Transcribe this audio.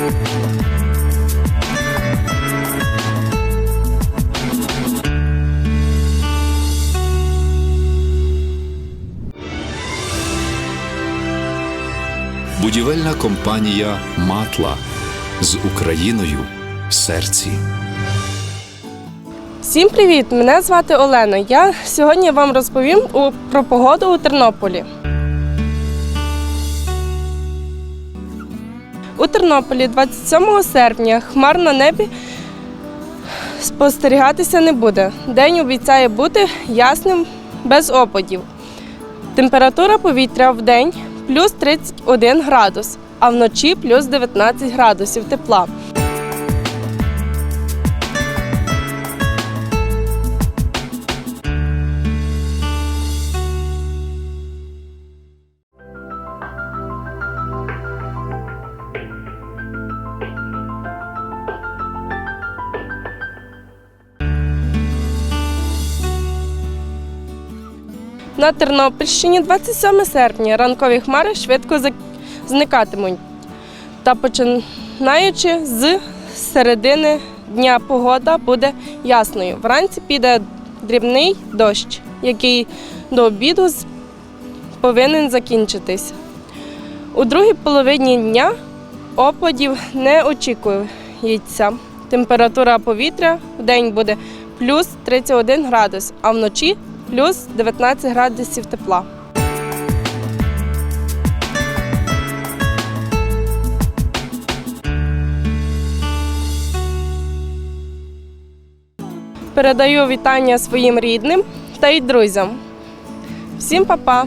Будівельна компанія Матла з Україною в серці. Всім привіт! Мене звати Олена. Я сьогодні вам розповім про погоду у Тернополі. У Тернополі 27 серпня хмар на небі спостерігатися не буде. День обіцяє бути ясним без опадів. Температура повітря в день плюс 31 градус, а вночі плюс 19 градусів тепла. На Тернопільщині 27 серпня ранкові хмари швидко зникатимуть. Та починаючи з середини дня погода буде ясною. Вранці піде дрібний дощ, який до обіду повинен закінчитись. У другій половині дня опадів не очікується. Температура повітря в день буде плюс 31 градус, а вночі плюс 19 градусів тепла. Передаю вітання своїм рідним та й друзям. Всім па-па!